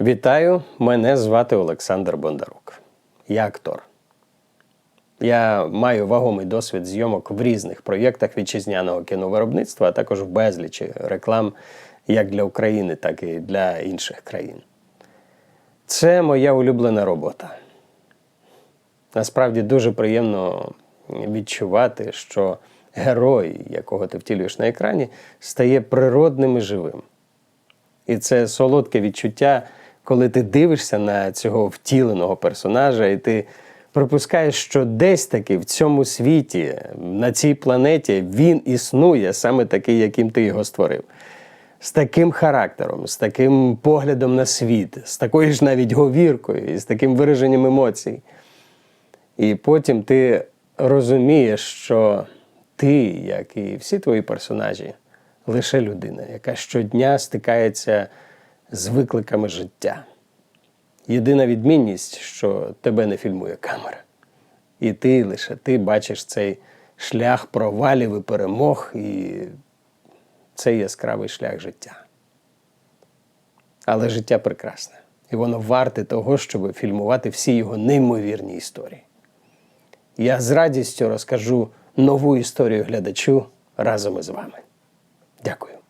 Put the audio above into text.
Вітаю, мене звати Олександр Бондарук. Я актор. Я маю вагомий досвід зйомок в різних проєктах вітчизняного кіновиробництва, а також в безлічі реклам як для України, так і для інших країн. Це моя улюблена робота. Насправді дуже приємно відчувати, що герой, якого ти втілюєш на екрані, стає природним і живим. І це солодке відчуття, коли ти дивишся на цього втіленого персонажа, і ти припускаєш, що десь таки в цьому світі, на цій планеті, він існує саме такий, яким ти його створив. З таким характером, з таким поглядом на світ, з такою ж навіть говіркою, і з таким вираженням емоцій. І потім ти розумієш, що ти, як і всі твої персонажі, лише людина, яка щодня стикається з викликами життя. Єдина відмінність, що тебе не фільмує камера. І ти лише ти бачиш цей шлях провалів і перемог, і цей яскравий шлях життя. Але життя прекрасне, і воно варте того, щоб фільмувати всі його неймовірні історії. Я з радістю розкажу нову історію глядачу разом із вами. Дякую.